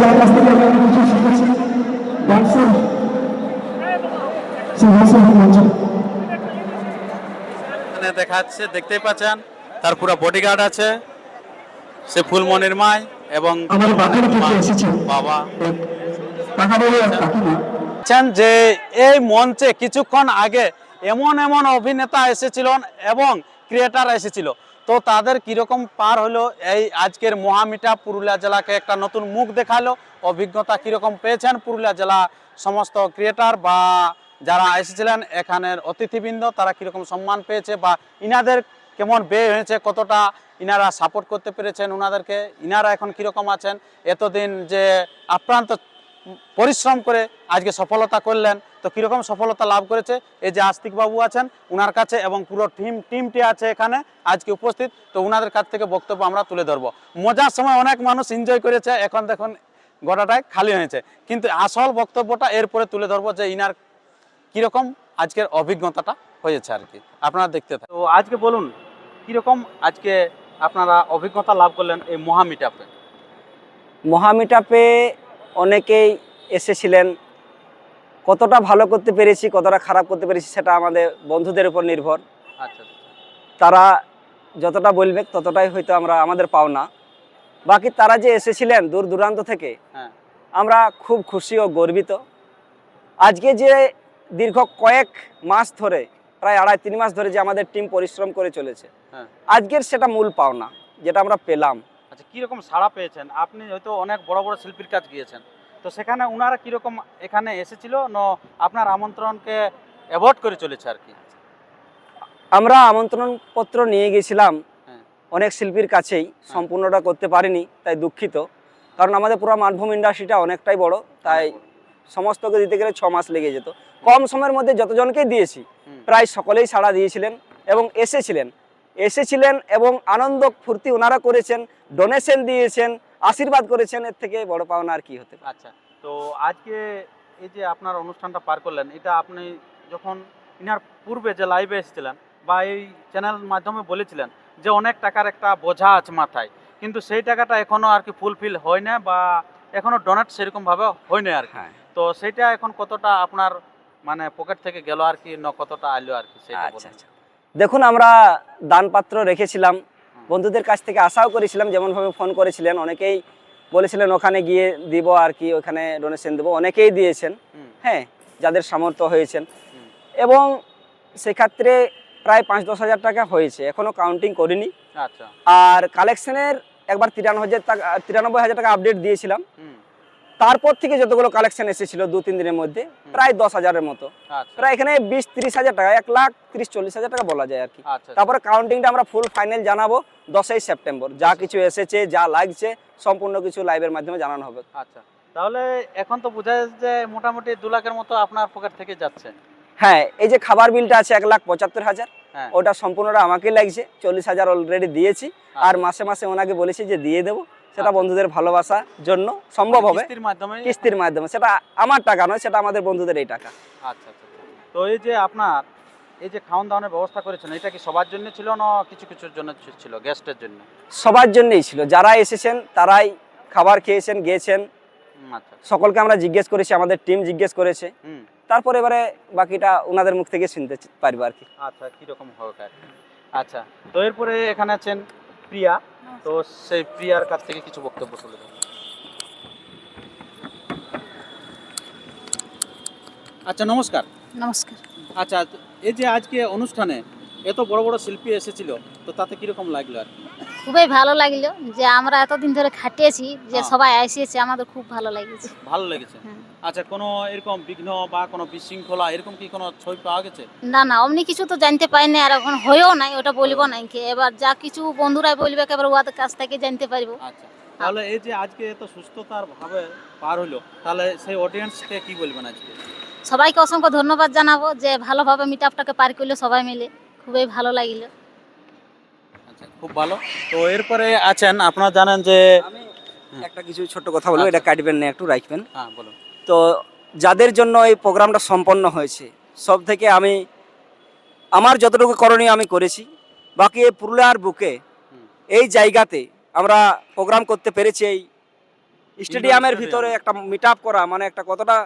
যার কাছ থেকে আমি অনেক কিছু শিখেছি। ডান্সের এখানে দেখাচ্ছে দেখতেই পাচ্ছেন তার পুরো বডিগার্ড আছে। সে ফুলমনির মাই এবং আমার থেকে এসেছে। বাবা। যে এই মঞ্চে কিছুক্ষণ আগে এমন এমন অভিনেতা এসেছিলেন এবং ক্রিয়েটার এসেছিল। তো তাদের কীরকম পার হলো? এই আজকের মহামিটা পুরুলিয়া জেলাকে একটা নতুন মুখ দেখাল। অভিজ্ঞতা কীরকম পেয়েছেন পুরুলিয়া জেলা সমস্ত ক্রিয়েটার বা যারা এসেছিলেন এখানের অতিথিবৃন্দ, তারা কীরকম সম্মান পেয়েছে বা ইনাদের কেমন ব্যয় হয়েছে, কতটা ইনারা সাপোর্ট করতে পেরেছেন ওনাদেরকে ইনারা এখন কীরকম আছেন? এতদিন যে আপ্রান্ত পরিশ্রম করে আজকে সফলতা করলেন। তো কীরকম সফলতা লাভ করেছে? এই যে আস্তিক বাবু আছেন ওনার কাছে এবং পুরো টিম টিমটি আছে এখানে আজকে উপস্থিত। তো ওনাদের কাছ থেকে বক্তব্য আমরা তুলে ধরবো। মজার সময় অনেক মানুষ এনজয় করেছে এখন দেখুন গোটাটাই খালি হয়েছে। কিন্তু আসল বক্তব্যটা এরপরে তুলে ধরবো যে ইনার কীরকম আজকের অভিজ্ঞতাটা হয়েছে আর কি। আপনারা দেখতে থাকুন। তো আজকে বলুন কীরকম আজকে আপনারা অভিজ্ঞতা লাভ করলেন এই মহামিটাপে মহামিটাপে অনেকেই এসেছিলেন কতটা ভালো করতে পেরেছি কতটা খারাপ করতে পেরেছি সেটা আমাদের বন্ধুদের উপর নির্ভর। আচ্ছা তারা যতটা বলবে ততটাই হয়তো আমরা আমাদের পাওনা বাকি তারা যে এসেছিলেন দূর দূরান্ত থেকে হ্যাঁ। আমরা খুব খুশি ও গর্বিত। আজকে যে দীর্ঘ কয়েক মাস ধরে প্রায় আড়াই তিন মাস ধরে যে আমাদের টিম পরিশ্রম করে চলেছে হ্যাঁ। আজকের সেটা মূল পাওনা যেটা আমরা পেলাম। আচ্ছা কীরকম সাড়া পেয়েছেন? আপনি হয়তো অনেক বড় বড় শিল্পীর কাছে গিয়েছেন। তো সেখানে ওনারা কীরকম এখানে এসেছিল? না আপনার আমন্ত্রণকে অ্যাভয়েড করে চলেছে আর কি? আমরা আমন্ত্রণ পত্র নিয়ে গেছিলাম হ্যাঁ। অনেক শিল্পীর কাছেই সম্পূর্ণটা করতে পারিনি তাই দুঃখিত। কারণ আমাদের পুরো মানভূম ইন্ডাস্ট্রিটা অনেকটাই বড় তাই সমস্তকে দিতে গেলে ছ মাস লেগে যেত। কম সময়ের মধ্যে যতজনকেই দিয়েছি প্রায় সকলেই সাড়া দিয়েছিলেন এবং এসেছিলেন। এসেছিলেন এবং আনন্দ ফুর্তি ওনারা করেছেন ডোনেশন দিয়েছেন আশীর্বাদ করেছেন এর থেকে বড় পাওনা আর কি হতে আচ্ছা তো আজকে এই যে আপনার অনুষ্ঠানটা পার করলেন এটা আপনি যখন ইনার পূর্বে যে লাইভে এসেছিলেন বা এই চ্যানেল মাধ্যমে বলেছিলেন যে অনেক টাকার একটা বোঝা আছে মাথায় কিন্তু সেই টাকাটা এখনও আর কি ফুলফিল হয় না বা এখনও ডোনেট সেরকম ভাবে হয় না আর কি। হ্যাঁ। তো সেটা এখন কতটা আপনার মানে পকেট থেকে গেল আর কি না কতটা আইলো আর কি সেটা আচ্ছা আচ্ছা। দেখুন আমরা দানপাত্র রেখেছিলাম। বন্ধুদের কাছ থেকে আশাও করেছিলাম যেমনভাবে ফোন করেছিলেন। অনেকেই বলেছিলেন ওখানে গিয়ে দিব আর কি ওখানে ডোনেশন দেবো। অনেকেই দিয়েছেন হ্যাঁ যাদের সামর্থ্য হয়েছেন। এবং সেক্ষেত্রে প্রায় পাঁচ দশ হাজার টাকা হয়েছে। এখনও কাউন্টিং করিনি। আচ্ছা। আর কালেকশনের একবার তিরানব্বই হাজার টাকা তিরানব্বই হাজার টাকা আপডেট দিয়েছিলাম। তারপর থেকে যতগুলো কালেকশন এসেছিল দু তিন দিনের মধ্যে প্রায় দশ হাজারের মতো। আচ্ছা। প্রায় এখানে বিশ তিরিশ হাজার টাকা এক লাখ তিরিশ চল্লিশ হাজার টাকা বলা যায় আর কি। আচ্ছা তারপরে কাউন্টিংটা আমরা ফুল ফাইনাল জানাব দশই সেপ্টেম্বর। যা কিছু এসেছে যা লাগছে সম্পূর্ণ কিছু লাইভের মাধ্যমে জানানো হবে। আচ্ছা। তাহলে এখন তো বোঝা যাচ্ছে যে মোটামুটি দু লাখের মতো আপনার পকেট থেকে যাচ্ছে। হ্যাঁ এই যে খাবার বিলটা আছে এক লাখ পঁচাত্তর হাজার হ্যাঁ। ওটা সম্পূর্ণটা আমাকে লাগছে চল্লিশ হাজার অলরেডি দিয়েছি। আর মাসে মাসে ওনাকে বলেছি যে দিয়ে দেবো। সেটা আচ্ছা। বন্ধুদের ভালোবাসার জন্য সম্ভব হবে। কিস্তির মাধ্যমে? সেটা আমার টাকা নয় সেটা আমাদের বন্ধুদের এই টাকা। আচ্ছা আচ্ছা আচ্ছা। তো এই যে আপনার এই যে খাওয়ান দাওয়ানোর ব্যবস্থা করেছেন এটা কি সবার জন্য ছিল না কিছু কিছুর জন্য ছিল গেস্টের জন্য? সবার জন্যই ছিল। যারা এসেছেন তারাই খাবার খেয়েছেন গিয়েছেন আচ্ছা সকলকে আমরা জিজ্ঞেস করেছি আমাদের টিম জিজ্ঞেস করেছে। তারপরে এবারে বাকিটা ওনাদের মুখ থেকে শুনতে পারব আর কি। আচ্ছা কীরকম হোক আর। আচ্ছা তো এরপরে এখানে আছেন প্রিয়া। তো সেই প্রিয়ার কাছ থেকে কিছু বক্তব্য তুলে ধরুন আচ্ছা নমস্কার। নমস্কার। আচ্ছা এই যে আজকে অনুষ্ঠানে এত বড় বড় শিল্পী এসেছিল তো তাতে কীরকম লাগল আর কি? খুবই ভালো লাগল যে আমরা এতদিন ধরে খাটিয়েছি যে হ্যাঁ। সবাই এসেছে আমাদের খুব ভালো লেগেছে। ভালো লেগেছে। হ্যাঁ। আচ্ছা কোনো এরকম বিঘ্ন বা কোনো বিশৃঙ্খলা এরকম কি কোনো ছবি পাওয়া গেছে? না না অমনি কিছু তো জানতে পাই না আর এখন হয়েও নাই ওটা বলব নাই কি। এবার যা কিছু বন্ধুরাই বলবে এবার ওদের কাছ থেকে জানতে পারব। আচ্ছা তাহলে এই যে আজকে এত সুস্থতার ভাবে পার হলো তাহলে সেই অডিয়েন্সকে কি বলবেন আজকে? সবাইকে অসংখ্য ধন্যবাদ জানাব যে ভালোভাবে মিট আপটাকে পার করল সবাই মিলে। খুবই ভালো লাগল। খুব ভালো। তো এরপরে আছেন আপনারা জানেন যে একটা কিছু ছোট কথা বলব এটা কাটবেন না একটু রাখবেন। হ্যাঁ বলুন। তো যাদের জন্য এই প্রোগ্রামটা সম্পন্ন হয়েছে সব থেকে আমি আমার যতটুকু করণীয় আমি করেছি। বাকি এই পুরুলিয়ার বুকে এই জায়গাতে আমরা প্রোগ্রাম করতে পেরেছি এই স্টেডিয়ামের ভিতরে একটা মিট করা মানে একটা কতটা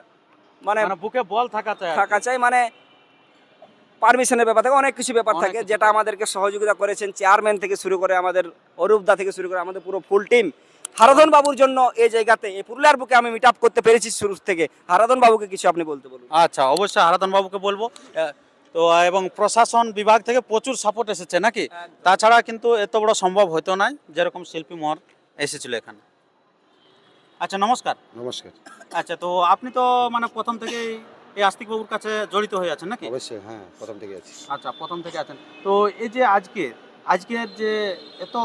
মানে মানে বুকে বল থাকা চাই থাকা চাই মানে পারমিশনের ব্যাপার থাকে অনেক কিছু ব্যাপার থাকে যেটা আমাদেরকে সহযোগিতা করেছেন চেয়ারম্যান থেকে শুরু করে আমাদের অরূপদা থেকে শুরু করে আমাদের পুরো ফুল টিম হারাধন বাবুর জন্য এই জায়গাতে এই পুরুলিয়ার বুকে আমি মিট আপ করতে পেরেছি শুরু থেকে। হারাধন বাবুকে কিছু আপনি বলতে বলুন। আচ্ছা অবশ্যই আরাধন বাবুকে বলব। তো এবং প্রশাসন বিভাগ থেকে প্রচুর সাপোর্ট এসেছে নাকি? তাছাড়া কিন্তু এত বড় সম্ভব হতো না যেরকম শিল্পী মহল এসেছিল এখানে। আচ্ছা নমস্কার। নমস্কার। আচ্ছা তো আপনি তো মানে প্রথম থেকেই এই আস্তিক বাবুর কাছে জড়িত হয়ে আছেন নাকি? অবশ্যই হ্যাঁ প্রথম থেকে আছি। আচ্ছা প্রথম থেকে আছেন। তো এই যে আজকে আজকের যে এত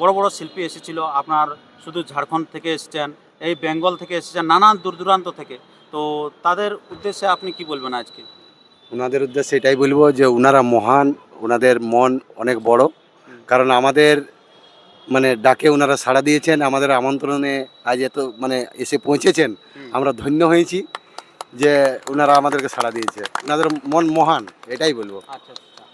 বড় বড় শিল্পী এসেছিল আপনার শুধু ঝাড়খণ্ড থেকে এসেছেন এই বেঙ্গল থেকে এসেছেন নানান দূর দূরান্ত থেকে তো তাদের উদ্দেশ্যে আপনি কি বলবেন আজকে? ওনাদের উদ্দেশ্যে এটাই বলব যে ওনারা মহান ওনাদের মন অনেক বড়। কারণ আমাদের মানে ডাকে ওনারা সাড়া দিয়েছেন আমাদের আমন্ত্রণে আজ এত মানে এসে পৌঁছেছেন আমরা ধন্য হয়েছি। যে ওনারা আমাদেরকে সাড়া দিয়েছে। ওনাদের মন মহান এটাই বলব। আচ্ছা আচ্ছা।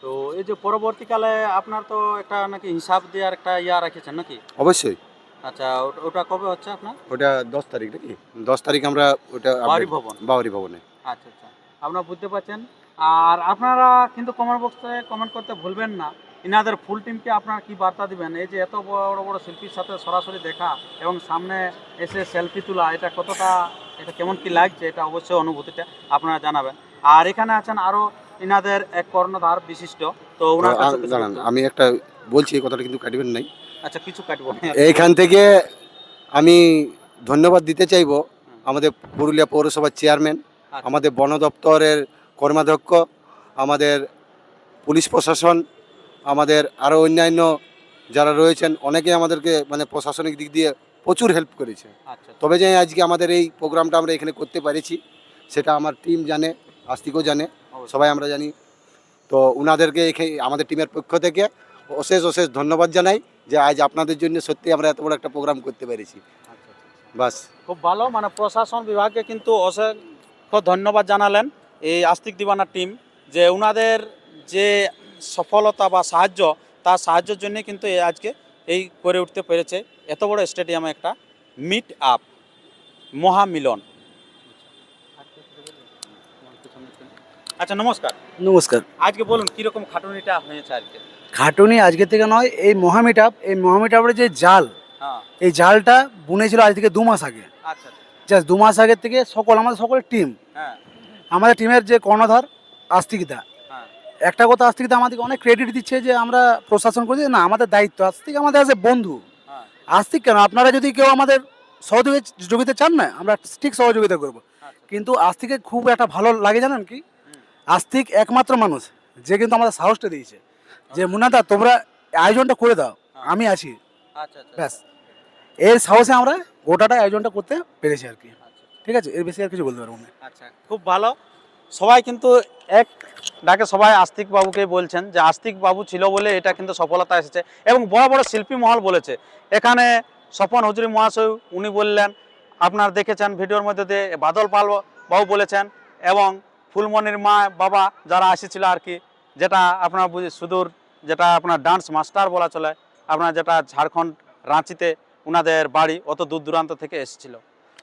তো এই যে পরবর্তীকালে আপনার তো একটা নাকি হিসাব দেওয়ার একটা ইয়া রেখেছেন নাকি? অবশ্যই। আচ্ছা ওটা- কবে হচ্ছে আপনার? ওটা দশ তারিখ নাকি? দশ তারিখ আমরা ওটা update- ভবন। বাউরি ভবনে। আচ্ছা আচ্ছা। আপনারা বুঝতে পারছেন। আর আপনারা কিন্তু কমেন্ট বক্সে কমেন্ট করতে ভুলবেন না। ইনাদের ফুল টিমকে আপনারা কি বার্তা দিবেন? এই যে এত বড় বড় শিল্পীর সাথে সরাসরি দেখা এবং সামনে এসে সেলফি তোলা এটা কতটা এটা কেমন কি লাগছে? এটা অবশ্যই অনুভূতিটা আপনারা জানাবেন। আর এখানে আছেন আরও ইনাদের এক কর্ণধার বিশিষ্ট তো ওনার দাঁড়ান আমি একটা বলছি এই কথাটা কিন্তু কাটবেন নাই। আচ্ছা কিছু কাটবো এইখান থেকে আমি ধন্যবাদ দিতে চাইব আমাদের পুরুলিয়া পৌরসভার চেয়ারম্যান আচ্ছা। আমাদের বন দপ্তরের কর্মাধ্যক্ষ আমাদের পুলিশ প্রশাসন আমাদের আরও অন্যান্য যারা রয়েছেন অনেকে আমাদেরকে মানে প্রশাসনিক দিক দিয়ে প্রচুর হেল্প করেছে। আচ্ছা। তবে যে আজকে আমাদের এই প্রোগ্রামটা আমরা এখানে করতে পেরেছি সেটা আমার টিম জানে আস্তিকও জানে সবাই আমরা জানি। তো উনাদেরকে এখানে আমাদের টিমের পক্ষ থেকে অশেষ অশেষ ধন্যবাদ জানাই যে আজ আপনাদের জন্য সত্যি আমরা এত বড় একটা প্রোগ্রাম করতে পেরেছি। আচ্ছা, আচ্ছা। বাস। খুব ভালো মানে প্রশাসন বিভাগকে কিন্তু অসংখ্য ধন্যবাদ জানালেন এই আস্তিক দিবানা টিম যে ওনাদের যে সফলতা বা সাহায্য তার সাহায্যের জন্য কিন্তু এই আজকে এই করে উঠতে পেরেছে। এত বড় স্টেডিয়ামে একটা মিট আপ মহামিলন। আচ্ছা নমস্কার। নমস্কার। আজকে বলুন কীরকম খাটুনিটা হয়েছে আজকে? খাটুনি আজকে থেকে নয় এই মহামিট আপ এই মহামিটাপের যে জাল হ্যাঁ। এই জালটা বুনেছিল আজ থেকে দু মাস আগে। আচ্ছা জাস্ট দু মাস আগের থেকে সকল আমাদের সকলের টিম হ্যাঁ। আমাদের টিমের যে কর্ণধার আস্তিকদা একটা কথা আস্তিকদা আমাদেরকে অনেক ক্রেডিট দিচ্ছে যে আমরা প্রশাসন করছি। না আমাদের দায়িত্ব। আজ থেকে আমাদের এ বন্ধু। হ্যাঁ। আস্তিক কেন? আপনারা যদি কেউ আমাদের সহযোগিতা চান না আমরা ঠিক সহযোগিতা করব। কিন্তু আজ থেকে খুব একটা ভালো লাগে জানেন কি? আস্তিক একমাত্র মানুষ যে কিন্তু আমাদের সাহসটা দিয়েছে। যে মুন্নাদা তোমরা আয়োজনটা করে দাও। আমি আছি। আচ্ছা আচ্ছা। ব্যাস। এর সাহসে আমরা গোটাটা আয়োজনটা করতে পেরেছি আর কি। আচ্ছা। ঠিক আছে? এর বেশি আর কিছু বলতে পারব না। আচ্ছা খুব ভালো। সবাই কিন্তু এক ডাকে সবাই আস্তিক বাবুকে বলছেন যে আস্তিক বাবু ছিল বলে এটা কিন্তু সফলতা এসেছে এবং বড় বড় শিল্পী মহল বলেছে। এখানে স্বপন হজুরি মহাশয় উনি বললেন, আপনার দেখেছেন ভিডিওর মধ্যে দিয়ে বাদল পাল বাবু বলেছেন এবং ফুলমণির মা বাবা যারা এসেছিল আর কি, যেটা আপনার বুঝি সুদূর, যেটা আপনার ডান্স মাস্টার বলা চলে, আপনার যেটা ঝাড়খণ্ড, রাঁচিতে ওনাদের বাড়ি অত দূর দূরান্ত থেকে এসেছিল।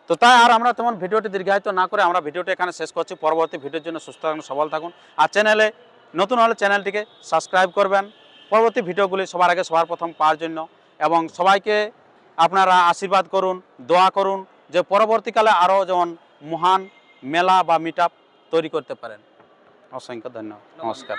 তো তাই আর আমরা তেমন ভিডিওটি দীর্ঘায়িত না করে আমরা ভিডিওটি এখানে শেষ করছি। পরবর্তী ভিডিওর জন্য সুস্থ থাকুন, সবল থাকুন। আর চ্যানেলে নতুন হলে চ্যানেলটিকে সাবস্ক্রাইব করবেন। পরবর্তী ভিডিওগুলি সবার আগে সবার প্রথম পাওয়ার জন্য এবং সবাইকে আপনারা আশীর্বাদ করুন, দোয়া করুন যে পরবর্তীকালে আরও যেমন মহান মেলা বা মিট তৈরি করতে পারেন। অসংখ্য ধন্যবাদ। নমস্কার।